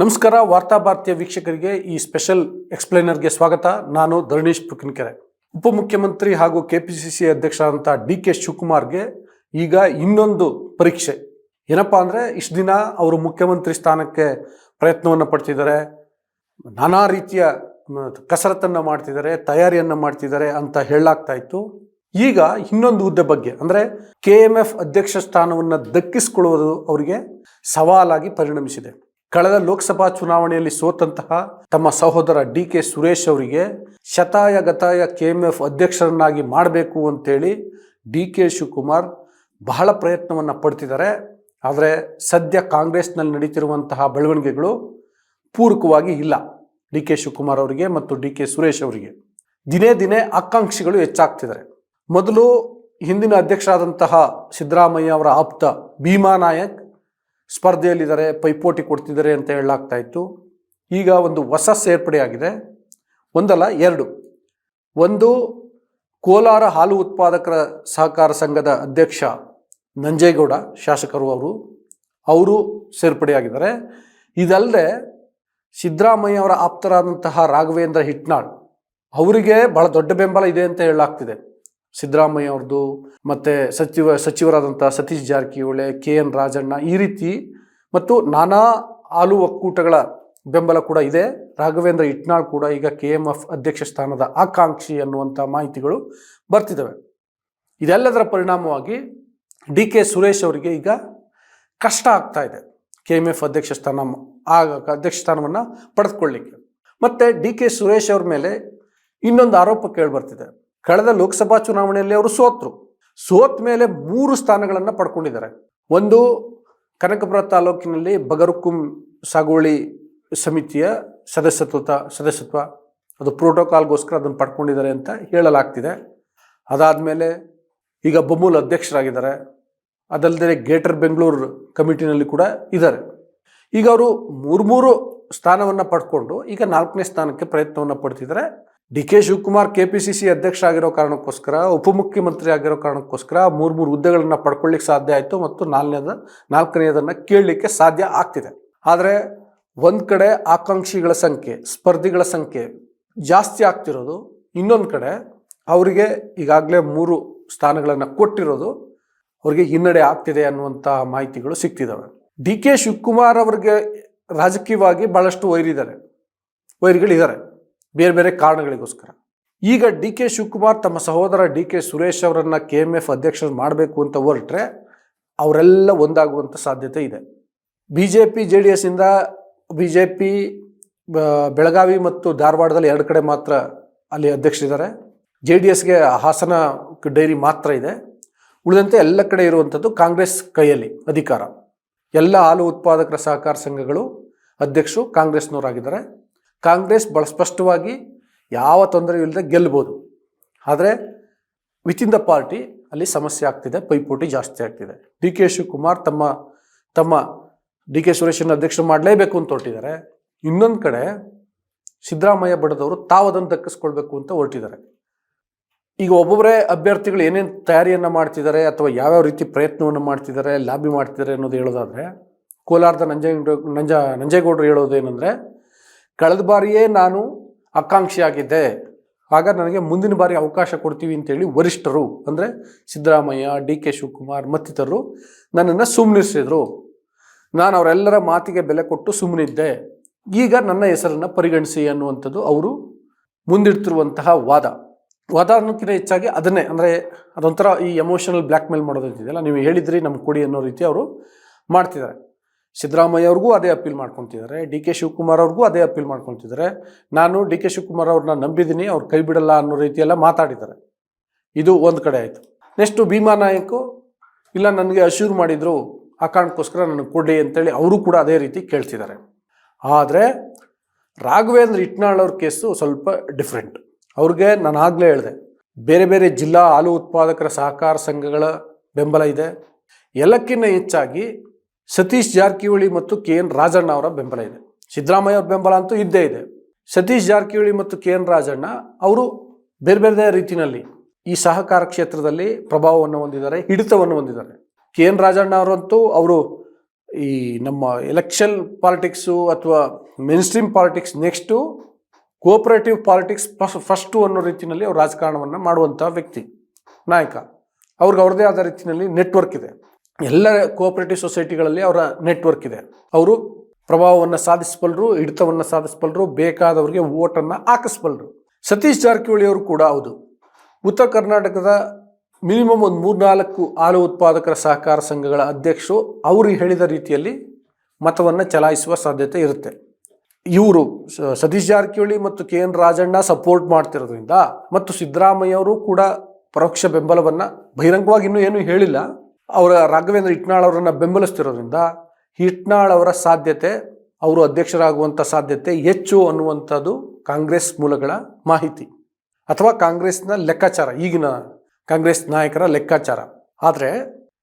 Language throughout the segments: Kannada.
ನಮಸ್ಕಾರ, ವಾರ್ತಾ ಭಾರತೀಯ ವೀಕ್ಷಕರಿಗೆ ಈ ಸ್ಪೆಷಲ್ ಎಕ್ಸ್ಪ್ಲೈನರ್ಗೆ ಸ್ವಾಗತ. ನಾನು ಧರಣೀಶ್ ಪುಕಿನ್ಕೆರೆ ಉಪಮುಖ್ಯಮಂತ್ರಿ ಹಾಗೂ ಕೆಪಿಸಿಸಿ ಅಧ್ಯಕ್ಷರಾದಂಥ ಡಿ ಕೆ ಶಿವಕುಮಾರ್ಗೆ ಈಗ ಇನ್ನೊಂದು ಪರೀಕ್ಷೆ. ಏನಪ್ಪ ಅಂದರೆ, ಇಷ್ಟು ದಿನ ಅವರು ಮುಖ್ಯಮಂತ್ರಿ ಸ್ಥಾನಕ್ಕೆ ಪ್ರಯತ್ನವನ್ನು ಪಡ್ತಿದ್ದಾರೆ. ನಾನಾ ರೀತಿಯ ಕಸರತ್ತನ್ನು ಮಾಡ್ತಿದ್ದಾರೆ, ತಯಾರಿಯನ್ನು ಮಾಡ್ತಿದ್ದಾರೆ ಅಂತ ಹೇಳಲಾಗ್ತಾ ಇತ್ತು. ಈಗ ಇನ್ನೊಂದು ಹುದ್ದೆ ಬಗ್ಗೆ ಅಂದರೆ, ಕೆ ಎಂ ಎಫ್ ಅಧ್ಯಕ್ಷ ಸ್ಥಾನವನ್ನು ದಕ್ಕಿಸಿಕೊಳ್ಳುವುದು ಅವರಿಗೆ ಸವಾಲಾಗಿ ಪರಿಣಮಿಸಿದೆ. ಕಳೆದ ಲೋಕಸಭಾ ಚುನಾವಣೆಯಲ್ಲಿ ಸೋತಂತಹ ತಮ್ಮ ಸಹೋದರ ಡಿ ಕೆ ಸುರೇಶ್ ಅವರಿಗೆ ಶತಾಯ ಗತಾಯ ಕೆ ಎಂ ಎಫ್ ಅಧ್ಯಕ್ಷರನ್ನಾಗಿ ಮಾಡಬೇಕು ಅಂತೇಳಿ ಡಿ ಕೆ ಶಿವಕುಮಾರ್ ಬಹಳ ಪ್ರಯತ್ನವನ್ನು ಪಡ್ತಿದ್ದಾರೆ. ಆದರೆ ಸದ್ಯ ಕಾಂಗ್ರೆಸ್ನಲ್ಲಿ ನಡೀತಿರುವಂತಹ ಬೆಳವಣಿಗೆಗಳು ಪೂರಕವಾಗಿ ಇಲ್ಲ ಡಿ ಕೆ ಶಿವಕುಮಾರ್ ಅವರಿಗೆ ಮತ್ತು ಡಿ ಕೆ ಸುರೇಶ್ ಅವರಿಗೆ. ದಿನೇ ದಿನೇ ಆಕಾಂಕ್ಷಿಗಳು ಹೆಚ್ಚಾಗ್ತಿದ್ದಾರೆ. ಮೊದಲು ಹಿಂದಿನ ಅಧ್ಯಕ್ಷರಾದಂತಹ ಸಿದ್ದರಾಮಯ್ಯ ಅವರ ಆಪ್ತ ಭೀಮಾ ನಾಯಕ್ ಸ್ಪರ್ಧೆಯಲ್ಲಿದ್ದಾರೆ, ಪೈಪೋಟಿ ಕೊಡ್ತಿದ್ದಾರೆ ಅಂತ ಹೇಳಲಾಗ್ತಾ ಇತ್ತು. ಈಗ ಒಂದು ಹೊಸ ಸೇರ್ಪಡೆಯಾಗಿದೆ ಒಂದಲ್ಲ, ಎರಡು. ಒಂದು, ಕೋಲಾರ ಹಾಲು ಉತ್ಪಾದಕರ ಸಹಕಾರ ಸಂಘದ ಅಧ್ಯಕ್ಷ ನಂಜೇಗೌಡ, ಶಾಸಕರು ಅವರು ಅವರು ಸೇರ್ಪಡೆಯಾಗಿದ್ದಾರೆ. ಇದಲ್ಲದೆ ಸಿದ್ದರಾಮಯ್ಯ ಅವರ ಆಪ್ತರಾದಂತಹ ರಾಘವೇಂದ್ರ ಹಿಟ್ನಾಳ್, ಅವರಿಗೆ ಬಹಳ ದೊಡ್ಡ ಬೆಂಬಲ ಇದೆ ಅಂತ ಹೇಳಲಾಗ್ತಿದೆ. ಸಿದ್ದರಾಮಯ್ಯ ಅವ್ರದ್ದು ಮತ್ತು ಸಚಿವ ಸಚಿವರಾದಂಥ ಸತೀಶ್ ಜಾರಕಿಹೊಳಿ ಕೆ ಎನ್ ರಾಜಣ್ಣ ಈ ರೀತಿ ಮತ್ತು ನಾನಾ ಹಾಲು ಒಕ್ಕೂಟಗಳ ಬೆಂಬಲ ಕೂಡ ಇದೆ. ರಾಘವೇಂದ್ರ ಇಟ್ನಾಳ್ ಕೂಡ ಈಗ ಕೆ ಎಂ ಎಫ್ ಅಧ್ಯಕ್ಷ ಸ್ಥಾನದ ಆಕಾಂಕ್ಷಿ ಅನ್ನುವಂಥ ಮಾಹಿತಿಗಳು ಬರ್ತಿದ್ದಾವೆ ಇದೆಲ್ಲದರ ಪರಿಣಾಮವಾಗಿ ಡಿ ಕೆ ಸುರೇಶ್ ಅವರಿಗೆ ಈಗ ಕಷ್ಟ ಆಗ್ತಾ ಇದೆ ಕೆ ಎಂ ಎಫ್ ಅಧ್ಯಕ್ಷ ಸ್ಥಾನ, ಆಗ ಅಧ್ಯಕ್ಷ ಸ್ಥಾನವನ್ನು ಪಡೆದುಕೊಳ್ಳಿಕ್ಕೆ. ಮತ್ತು ಡಿ ಕೆ ಸುರೇಶ್ ಅವ್ರ ಮೇಲೆ ಇನ್ನೊಂದು ಆರೋಪ ಕೇಳಿಬರ್ತಿದೆ. ಕಳೆದ ಲೋಕಸಭಾ ಚುನಾವಣೆಯಲ್ಲಿ ಅವರು ಸೋತರು. ಸೋತ ಮೇಲೆ ಮೂರು ಸ್ಥಾನಗಳನ್ನು ಪಡ್ಕೊಂಡಿದ್ದಾರೆ. ಒಂದು ಕನಕಪುರ ತಾಲೂಕಿನಲ್ಲಿ ಬಗರುಕುಂ ಸಾಗುವಳಿ ಸಮಿತಿಯ ಸದಸ್ಯತ್ವ ಸದಸ್ಯತ್ವ, ಅದು ಪ್ರೋಟೋಕಾಲ್ಗೋಸ್ಕರ ಅದನ್ನು ಪಡ್ಕೊಂಡಿದ್ದಾರೆ ಅಂತ ಹೇಳಲಾಗ್ತಿದೆ. ಅದಾದಮೇಲೆ ಈಗ ಬೊಮ್ಮೂಲ್ ಅಧ್ಯಕ್ಷರಾಗಿದ್ದಾರೆ. ಅದಲ್ಲದೆ ಗ್ರೇಟರ್ ಬೆಂಗಳೂರು ಕಮಿಟಿನಲ್ಲಿ ಕೂಡ ಇದ್ದಾರೆ. ಈಗ ಅವರು ಮೂರು ಮೂರು ಸ್ಥಾನವನ್ನು ಪಡ್ಕೊಂಡು ಈಗ ನಾಲ್ಕನೇ ಸ್ಥಾನಕ್ಕೆ ಪ್ರಯತ್ನವನ್ನು ಪಡ್ತಿದ್ದಾರೆ. D K Shivakumar K P C C ಅಧ್ಯಕ್ಷ ಆಗಿರೋ ಕಾರಣಕ್ಕೋಸ್ಕರ, ಉಪಮುಖ್ಯಮಂತ್ರಿ ಆಗಿರೋ ಕಾರಣಕ್ಕೋಸ್ಕರ ಮೂರು ಮೂರು ಹುದ್ದೆಗಳನ್ನು ಪಡ್ಕೊಳ್ಳಿಕ್ಕೆ ಸಾಧ್ಯ ಆಯಿತು ಮತ್ತು ನಾಲ್ನೇದ ನಾಲ್ಕನೆಯದನ್ನು ಕೇಳಲಿಕ್ಕೆ ಸಾಧ್ಯ ಆಗ್ತಿದೆ. ಆದರೆ ಒಂದು ಕಡೆ ಆಕಾಂಕ್ಷಿಗಳ ಸಂಖ್ಯೆ, ಸ್ಪರ್ಧಿಗಳ ಸಂಖ್ಯೆ ಜಾಸ್ತಿ ಆಗ್ತಿರೋದು, ಇನ್ನೊಂದು ಕಡೆ ಅವರಿಗೆ ಈಗಾಗಲೇ ಮೂರು ಸ್ಥಾನಗಳನ್ನು ಕೊಟ್ಟಿರೋದು ಅವರಿಗೆ ಹಿನ್ನಡೆ ಆಗ್ತಿದೆ ಅನ್ನುವಂಥ ಮಾಹಿತಿಗಳು ಸಿಗ್ತಿದ್ದಾವೆ ಡಿ ಕೆ ಶಿವಕುಮಾರ್ ಅವರಿಗೆ ರಾಜಕೀಯವಾಗಿ ಭಾಳಷ್ಟು ವೈರಿದ್ದಾರೆ, ವೈರಿಗಳಿದ್ದಾರೆ. ಬೇರೆ ಬೇರೆ ಕಾರಣಗಳಿಗೋಸ್ಕರ. ಈಗ ಡಿ ಕೆ ಶಿವಕುಮಾರ್ ತಮ್ಮ ಸಹೋದರ ಡಿ ಕೆ ಸುರೇಶ್ ಅವರನ್ನು ಕೆ ಎಂ ಎಫ್ ಅಧ್ಯಕ್ಷರು ಮಾಡಬೇಕು ಅಂತ ಹೊರಟ್ರೆ ಅವರೆಲ್ಲ ಒಂದಾಗುವಂಥ ಸಾಧ್ಯತೆ ಇದೆ. B J P J D ಎಸ್ಸಿಂದ B J P Belagavi ಮತ್ತು ಧಾರವಾಡದಲ್ಲಿ ಎರಡು ಕಡೆ ಮಾತ್ರ ಅಲ್ಲಿ ಅಧ್ಯಕ್ಷರಿದ್ದಾರೆ. ಜೆ ಡಿ ಎಸ್ಗೆ ಹಾಸನ ಡೈರಿ ಮಾತ್ರ ಇದೆ. ಉಳಿದಂತೆ ಎಲ್ಲ ಕಡೆ ಇರುವಂಥದ್ದು ಕಾಂಗ್ರೆಸ್ ಕೈಯಲ್ಲಿ ಅಧಿಕಾರ. ಎಲ್ಲ ಹಾಲು ಉತ್ಪಾದಕರ ಸಹಕಾರ ಸಂಘಗಳು ಅಧ್ಯಕ್ಷರು ಕಾಂಗ್ರೆಸ್ನವರಾಗಿದ್ದಾರೆ. ಕಾಂಗ್ರೆಸ್ ಭಾಳ ಸ್ಪಷ್ಟವಾಗಿ ಯಾವ ತೊಂದರೆ ಇಲ್ಲದೆ ಗೆಲ್ಬೋದು. ಆದರೆ ವಿತಿನ್ ದ ಪಾರ್ಟಿ ಅಲ್ಲಿ ಸಮಸ್ಯೆ ಆಗ್ತಿದೆ, ಪೈಪೋಟಿ ಜಾಸ್ತಿ ಆಗ್ತಿದೆ. ಡಿ ಕೆ ಶಿವಕುಮಾರ್ ತಮ್ಮ ತಮ್ಮ ಡಿ ಕೆ ಸುರೇಶನ ಅಧ್ಯಕ್ಷರು ಮಾಡಲೇಬೇಕು ಅಂತ ಹೊರಟಿದ್ದಾರೆ. ಇನ್ನೊಂದು ಕಡೆ ಸಿದ್ದರಾಮಯ್ಯ ಬಡದವರು ತಾವು ಅದನ್ನು ದಕ್ಕಿಸ್ಕೊಳ್ಬೇಕು ಅಂತ ಹೊರಟಿದ್ದಾರೆ. ಈಗ ಒಬ್ಬೊಬ್ಬರೇ ಅಭ್ಯರ್ಥಿಗಳು ಏನೇನು ತಯಾರಿಯನ್ನು ಮಾಡ್ತಿದ್ದಾರೆ ಅಥವಾ ಯಾವ್ಯಾವ ರೀತಿ ಪ್ರಯತ್ನವನ್ನು ಮಾಡ್ತಿದ್ದಾರೆ, ಲಾಬಿ ಮಾಡ್ತಿದ್ದಾರೆ ಅನ್ನೋದು ಹೇಳೋದಾದರೆ, ಕೋಲಾರದ ನಂಜೇಗೌಡ, ನಂಜ, ನಂಜೇಗೌಡರು ಹೇಳೋದು ಏನಂದರೆ ಕಳೆದ ಬಾರಿಯೇ ನಾನು ಆಕಾಂಕ್ಷಿಯಾಗಿದ್ದೆ. ಆಗ ನನಗೆ ಮುಂದಿನ ಬಾರಿ ಅವಕಾಶ ಕೊಡ್ತೀವಿ ಅಂತೇಳಿ ವರಿಷ್ಠರು, ಅಂದರೆ ಸಿದ್ದರಾಮಯ್ಯ ಡಿ ಕೆ ಶಿವಕುಮಾರ್ ಮತ್ತಿತರರು ನನ್ನನ್ನು ಸುಮ್ಮನಿಸಿದ್ರು ನಾನು ಅವರೆಲ್ಲರ ಮಾತಿಗೆ ಬೆಲೆ ಕೊಟ್ಟು ಸುಮ್ಮನಿದ್ದೆ ಈಗ ನನ್ನ ಹೆಸರನ್ನು ಪರಿಗಣಿಸಿ ಅನ್ನುವಂಥದ್ದು ಅವರು ಮುಂದಿಡ್ತಿರುವಂತಹ ವಾದ. ವಾದ ಅನ್ನೋಕ್ಕಿಂತ ಹೆಚ್ಚಾಗಿ ಅದನ್ನೇ, ಅಂದರೆ ಅದೊಂಥರ ಈ ಎಮೋಷನಲ್ ಬ್ಲ್ಯಾಕ್ ಮೇಲ್ ಮಾಡೋದಿದೆಯಲ್ಲ ನೀವು ಹೇಳಿದ್ರಿ ನಮ್ಮ ಕೊಡಿ ಅನ್ನೋ ರೀತಿ ಅವರು ಮಾಡ್ತಿದ್ದಾರೆ. ಸಿದ್ದರಾಮಯ್ಯ ಅವ್ರಿಗೂ ಅದೇ ಅಪೀಲ್ ಮಾಡ್ಕೊತಿದ್ದಾರೆ. ಡಿ ಕೆ ಶಿವಕುಮಾರ್ ಅವ್ರಿಗೂ ಅದೇ ಅಪೀಲ್ ಮಾಡ್ಕೊತಿದ್ದಾರೆ. ನಾನು ಡಿ ಕೆ ಶಿವಕುಮಾರ್ ಅವ್ರನ್ನ ನಂಬಿದ್ದೀನಿ, ಅವ್ರು ಕೈ ಬಿಡಲ್ಲ ಅನ್ನೋ ರೀತಿಯೆಲ್ಲ ಮಾತಾಡಿದ್ದಾರೆ. ಇದು ಒಂದು ಕಡೆ ಆಯಿತು. ನೆಕ್ಸ್ಟು ಭೀಮಾ ನಾಯಕು, ಇಲ್ಲ ನನಗೆ ಅಶೂರ್ ಮಾಡಿದರು, ಆ ಕಾರಣಕ್ಕೋಸ್ಕರ ನನಗೆ ಕೊಡಿ ಅಂತೇಳಿ ಅವರು ಕೂಡ ಅದೇ ರೀತಿ ಕೇಳ್ತಿದ್ದಾರೆ. ಆದರೆ ರಾಘವೇಂದ್ರ ಇಟ್ನಾಳ್ ಅವ್ರ ಕೇಸು ಸ್ವಲ್ಪ ಡಿಫ್ರೆಂಟ್. ಅವ್ರಿಗೆ ನಾನು ಆಗಲೇ ಹೇಳಿದೆ, ಬೇರೆ ಬೇರೆ ಜಿಲ್ಲಾ ಹಾಲು ಉತ್ಪಾದಕರ ಸಹಕಾರ ಸಂಘಗಳ ಬೆಂಬಲ ಇದೆ. ಎಲ್ಲಕ್ಕಿಂತ ಹೆಚ್ಚಾಗಿ ಸತೀಶ್ ಜಾರಕಿಹೊಳಿ ಮತ್ತು ಕೆ ಎನ್ ರಾಜಣ್ಣ ಅವರ ಬೆಂಬಲ ಇದೆ. ಸಿದ್ದರಾಮಯ್ಯ ಅವರ ಬೆಂಬಲ ಅಂತೂ ಇದ್ದೇ ಇದೆ. ಸತೀಶ್ ಜಾರಕಿಹೊಳಿ ಮತ್ತು ಕೆ ಎನ್ ರಾಜಣ್ಣ ಅವರು ಬೇರೆ ಬೇರೆ ರೀತಿಯಲ್ಲಿ ಈ ಸಹಕಾರ ಕ್ಷೇತ್ರದಲ್ಲಿ ಪ್ರಭಾವವನ್ನು ಹೊಂದಿದ್ದಾರೆ, ಹಿಡಿತವನ್ನು ಹೊಂದಿದ್ದಾರೆ. ಕೆ ಎನ್ ರಾಜಣ್ಣ ಅವರಂತೂ ಅವರು ಈ ನಮ್ಮ ಎಲೆಕ್ಷನ್ ಪಾಲಿಟಿಕ್ಸು ಅಥವಾ mainstream politics next cooperative politics first first ಅನ್ನೋ ರೀತಿಯಲ್ಲಿ ಅವರು ರಾಜಕಾರಣವನ್ನು ಮಾಡುವಂಥ ವ್ಯಕ್ತಿ, ನಾಯಕ. ಅವ್ರಿಗೆ ಅವ್ರದ್ದೇ ಆದ ರೀತಿಯಲ್ಲಿ ನೆಟ್ವರ್ಕ್ ಇದೆ. ಎಲ್ಲ ಕೋಆಪರೇಟಿವ್ ಸೊಸೈಟಿಗಳಲ್ಲಿ ಅವರ ನೆಟ್ವರ್ಕ್ ಇದೆ. ಅವರು ಪ್ರಭಾವವನ್ನು ಸಾಧಿಸಬಲ್ಲರು ಹಿಡಿತವನ್ನು ಸಾಧಿಸಬಲ್ಲರು ಬೇಕಾದವರಿಗೆ ಓಟನ್ನು ಹಾಕಿಸ್ಬಲ್ಲರು ಸತೀಶ್ ಜಾರಕಿಹೊಳಿ ಅವರು ಕೂಡ ಹೌದು. ಉತ್ತರ ಕರ್ನಾಟಕದ ಮಿನಿಮಮ್ ಒಂದು ಮೂರ್ನಾಲ್ಕು ಹಾಲು ಉತ್ಪಾದಕರ ಸಹಕಾರ ಸಂಘಗಳ ಅಧ್ಯಕ್ಷರು, ಅವರು ಹೇಳಿದ ರೀತಿಯಲ್ಲಿ ಮತವನ್ನು ಚಲಾಯಿಸುವ ಸಾಧ್ಯತೆ ಇರುತ್ತೆ. ಇವರು ಸತೀಶ್ ಜಾರಕಿಹೊಳಿ ಮತ್ತು ಕೆ ಎನ್ ರಾಜಣ್ಣ ಸಪೋರ್ಟ್ ಮಾಡ್ತಿರೋದ್ರಿಂದ ಮತ್ತು ಸಿದ್ದರಾಮಯ್ಯ ಅವರು ಕೂಡ ಪರೋಕ್ಷ ಬೆಂಬಲವನ್ನು ಬಹಿರಂಗವಾಗಿ ಇನ್ನೂ ಏನೂ ಹೇಳಿಲ್ಲ. ಅವರ ರಾಘವೇಂದ್ರ ಇಟ್ನಾಳ್ ಅವರನ್ನು ಬೆಂಬಲಿಸ್ತಿರೋದ್ರಿಂದ ಇಟ್ನಾಳ್ ಅವರ ಸಾಧ್ಯತೆ, ಅವರು ಅಧ್ಯಕ್ಷರಾಗುವಂಥ ಸಾಧ್ಯತೆ ಹೆಚ್ಚು ಅನ್ನುವಂಥದ್ದು ಕಾಂಗ್ರೆಸ್ ಮೂಲಗಳ ಮಾಹಿತಿ ಅಥವಾ ಕಾಂಗ್ರೆಸ್ನ ಲೆಕ್ಕಾಚಾರ, ಈಗಿನ ಕಾಂಗ್ರೆಸ್ ನಾಯಕರ ಲೆಕ್ಕಾಚಾರ. ಆದರೆ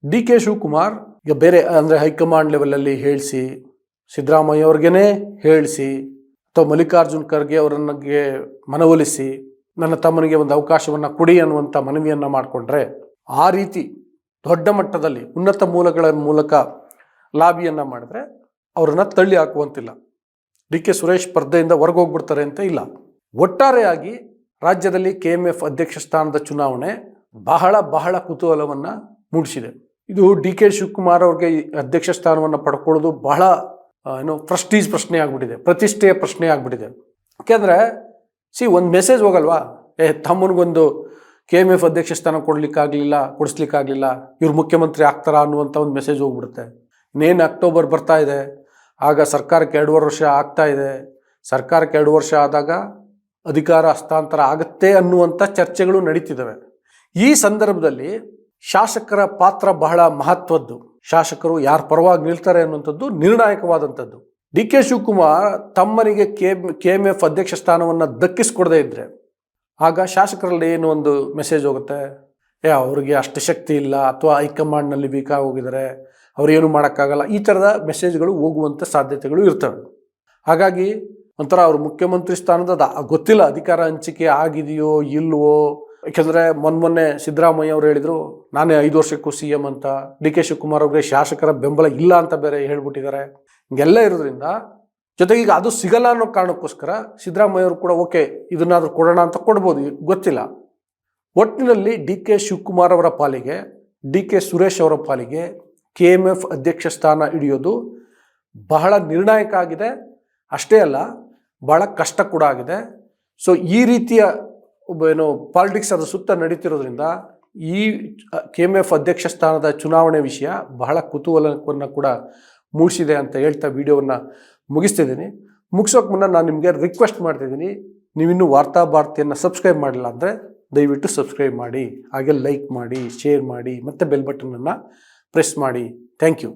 ಡಿ ಕೆ ಶಿವಕುಮಾರ್ ಈಗ ಬೇರೆ ಅಂದರೆ ಹೈಕಮಾಂಡ್ ಲೆವೆಲಲ್ಲಿ ಹೇಳಿಸಿ, ಸಿದ್ದರಾಮಯ್ಯ ಅವ್ರಿಗೇನೆ ಹೇಳಿಸಿ, ಅಥವಾ ಮಲ್ಲಿಕಾರ್ಜುನ್ ಖರ್ಗೆ ಅವರನ್ನಿಗೆ ಮನವೊಲಿಸಿ, ನನ್ನ ತಮ್ಮನಿಗೆ ಒಂದು ಅವಕಾಶವನ್ನು ಕೊಡಿ ಅನ್ನುವಂಥ ಮನವಿಯನ್ನು ಮಾಡಿಕೊಂಡ್ರೆ ಆ ರೀತಿ ದೊಡ್ಡ ಮಟ್ಟದಲ್ಲಿ ಉನ್ನತ ಮೂಲಗಳ ಮೂಲಕ ಲಾಬಿಯನ್ನು ಮಾಡಿದ್ರೆ ಅವರನ್ನು ತಳ್ಳಿ ಹಾಕುವಂತಿಲ್ಲ. ಡಿ ಕೆ ಸುರೇಶ್ ಸ್ಪರ್ಧೆಯಿಂದ ಹೊರಗೋಗ್ಬಿಡ್ತಾರೆ ಅಂತ ಇಲ್ಲ. ಒಟ್ಟಾರೆಯಾಗಿ ರಾಜ್ಯದಲ್ಲಿ ಕೆ ಎಂ ಎಫ್ ಅಧ್ಯಕ್ಷ ಸ್ಥಾನದ ಚುನಾವಣೆ ಬಹಳ ಬಹಳ ಕುತೂಹಲವನ್ನು ಮೂಡಿಸಿದೆ. ಇದು ಡಿ ಕೆ ಶಿವಕುಮಾರ್ ಅವ್ರಿಗೆ ಅಧ್ಯಕ್ಷ ಸ್ಥಾನವನ್ನು ಪಡ್ಕೊಳ್ಳೋದು ಬಹಳ ಏನು ಪ್ರೆಸ್ಟೀಜ್ ಪ್ರಶ್ನೆ ಆಗಿಬಿಟ್ಟಿದೆ, ಪ್ರತಿಷ್ಠೆಯ ಪ್ರಶ್ನೆ ಆಗಿಬಿಟ್ಟಿದೆ. ಯಾಕೆಂದರೆ, ಸಿ ಒಂದು ಮೆಸೇಜ್ ಹೋಗಲ್ವಾ? ಏ, ತಮ್ಮನಿಗೊಂದು ಕೆ ಎಂ ಎಫ್ ಅಧ್ಯಕ್ಷ ಸ್ಥಾನ ಕೊಡ್ಲಿಕ್ಕಾಗಲಿಲ್ಲ, ಕೊಡಿಸ್ಲಿಕ್ಕಾಗಲಿಲ್ಲ, ಇವ್ರು ಮುಖ್ಯಮಂತ್ರಿ ಆಗ್ತಾರಾ ಅನ್ನುವಂಥ ಒಂದು ಮೆಸೇಜ್ ಹೋಗ್ಬಿಡುತ್ತೆ. ಇನ್ನೇನು ಅಕ್ಟೋಬರ್ ಬರ್ತಾ ಇದೆ, ಆಗ ಸರ್ಕಾರಕ್ಕೆ ಎರಡೂವರೆ ವರ್ಷ ಆಗ್ತಾ ಇದೆ. ಸರ್ಕಾರಕ್ಕೆ ಎರಡು ವರ್ಷ ಆದಾಗ ಅಧಿಕಾರ ಹಸ್ತಾಂತರ ಆಗುತ್ತೆ ಅನ್ನುವಂಥ ಚರ್ಚೆಗಳು ನಡೀತಿದ್ದಾವೆ. ಈ ಸಂದರ್ಭದಲ್ಲಿ ಶಾಸಕರ ಪಾತ್ರ ಬಹಳ ಮಹತ್ವದ್ದು. ಶಾಸಕರು ಯಾರ ಪರವಾಗಿ ನಿಲ್ತಾರೆ ಅನ್ನುವಂಥದ್ದು ನಿರ್ಣಾಯಕವಾದಂಥದ್ದು. ಡಿ ಕೆ ಶಿವಕುಮಾರ್ ತಮ್ಮನಿಗೆ ಕೆ ಕೆ ಎಂ ಎಫ್ ಅಧ್ಯಕ್ಷ ಸ್ಥಾನವನ್ನು ದಕ್ಕಿಸ್ಕೊಡದೇ ಇದ್ದರೆ ಆಗ ಶಾಸಕರಲ್ಲಿ ಏನು ಒಂದು ಮೆಸೇಜ್ ಹೋಗುತ್ತೆ? ಏ, ಅವ್ರಿಗೆ ಅಷ್ಟು ಶಕ್ತಿ ಇಲ್ಲ, ಅಥವಾ ಹೈಕಮಾಂಡ್ನಲ್ಲಿ ವೀಕ್ ಹೋಗಿದ್ದಾರೆ ಅವ್ರೇನು ಮಾಡೋಕ್ಕಾಗಲ್ಲ. ಈ ಥರದ ಮೆಸೇಜ್ಗಳು ಹೋಗುವಂಥ ಸಾಧ್ಯತೆಗಳು ಇರ್ತವೆ. ಹಾಗಾಗಿ ಒಂಥರ ಅವರು ಮುಖ್ಯಮಂತ್ರಿ ಸ್ಥಾನದ ಗೊತ್ತಿಲ್ಲ ಅಧಿಕಾರ ಹಂಚಿಕೆ ಆಗಿದೆಯೋ, ಇಲ್ವೋ. ಯಾಕೆಂದರೆ ಮೊನ್ನೆ ಸಿದ್ದರಾಮಯ್ಯ ಅವರು ಹೇಳಿದರು, ನಾನೇ ಐದು ವರ್ಷಕ್ಕೂ ಸಿ ಎಂ ಅಂತ. ಡಿ ಕೆ ಶಿವಕುಮಾರ್ ಅವ್ರಿಗೆ ಶಾಸಕರ ಬೆಂಬಲ ಇಲ್ಲ ಅಂತ ಬೇರೆ ಹೇಳ್ಬಿಟ್ಟಿದ್ದಾರೆ. ಹಿಂಗೆಲ್ಲ ಇರೋದ್ರಿಂದ ಜೊತೆಗೆ ಈಗ ಅದು ಸಿಗಲ್ಲ ಅನ್ನೋ ಕಾರಣಕ್ಕೋಸ್ಕರ ಸಿದ್ದರಾಮಯ್ಯವರು ಕೂಡ, ಓಕೆ, ಇದನ್ನಾದರೂ ಕೊಡೋಣ ಅಂತ ಕೊಡ್ಬೋದು ಗೊತ್ತಿಲ್ಲ. ಒಟ್ಟಿನಲ್ಲಿ ಡಿ ಕೆ ಶಿವಕುಮಾರ್ ಅವರ ಪಾಲಿಗೆ, ಡಿ ಕೆ ಸುರೇಶ್ ಅವರ ಪಾಲಿಗೆ ಕೆ ಎಂ ಎಫ್ ಅಧ್ಯಕ್ಷ ಸ್ಥಾನ ಹಿಡಿಯೋದು ಬಹಳ ನಿರ್ಣಾಯಕ ಆಗಿದೆ. ಅಷ್ಟೇ ಅಲ್ಲ, ಬಹಳ ಕಷ್ಟ ಕೂಡ ಆಗಿದೆ. ಸೊ ಈ ರೀತಿಯ ಏನು ಪಾಲಿಟಿಕ್ಸ್ ಅದರ ಸುತ್ತ ನಡೀತಿರೋದ್ರಿಂದ ಈ ಕೆ ಎಂ ಎಫ್ ಅಧ್ಯಕ್ಷ ಸ್ಥಾನದ ಚುನಾವಣೆ ವಿಷಯ ಬಹಳ ಕುತೂಹಲವನ್ನು ಕೂಡ ಮೂಡಿಸಿದೆ ಅಂತ ಹೇಳ್ತಾ ವಿಡಿಯೋವನ್ನು ಮುಗಿಸ್ತಿದ್ದೀನಿ ಮುಗಿಸೋಕೆ ಮುನ್ನ ನಾನು ನಿಮಗೆ ರಿಕ್ವೆಸ್ಟ್ ಮಾಡ್ತಿದ್ದೀನಿ ನೀವಿನ್ನೂ ವಾರ್ತಾ ಭಾರತಿಯನ್ನು ಸಬ್ಸ್ಕ್ರೈಬ್ ಮಾಡಿಲ್ಲ ಅಂದರೆ ದಯವಿಟ್ಟು ಸಬ್ಸ್ಕ್ರೈಬ್ ಮಾಡಿ. ಹಾಗೆ ಲೈಕ್ ಮಾಡಿ ಶೇರ್ ಮಾಡಿ, ಮತ್ತು ಬೆಲ್ ಬಟನನ್ನು ಪ್ರೆಸ್ ಮಾಡಿ. Thank you